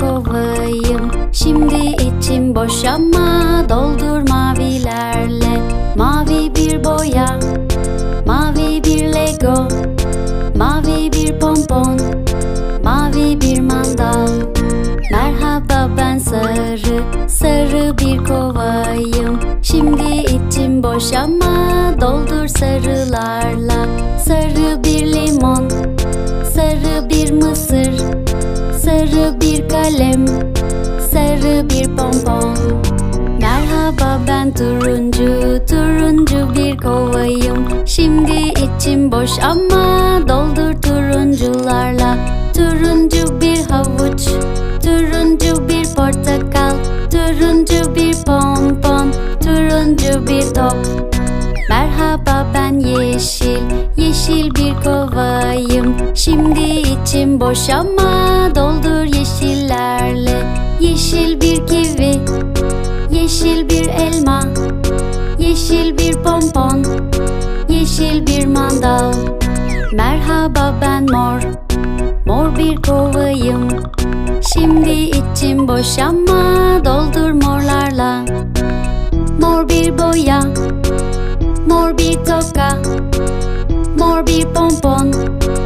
kovayım. Şimdi içim boş ama doldur mavilerle Mavi bir boya, mavi bir lego Mavi bir pompon, mavi bir mandal. Merhaba ben sarı, sarı bir kovayım. Şimdi içim boş ama doldur sarılarla. Sarı bir limon, sarı bir mısır Sarı bir kalem Sarı bir pompon Merhaba ben turuncu Turuncu bir kovayım. Şimdi içim boş ama Doldur turuncularla. Turuncu bir havuç Turuncu bir portakal Turuncu bir pompon Turuncu bir top. Merhaba ben yeşil Yeşil bir kovayım. Şimdi içim boş ama doldur yeşillerle. Yeşil bir kivi, yeşil bir elma Yeşil bir pompon, yeşil bir mandal. Merhaba ben mor, mor bir kovayım. Şimdi içim boş ama doldur morlarla. Mor bir boya, mor bir toka Mor bir pompon,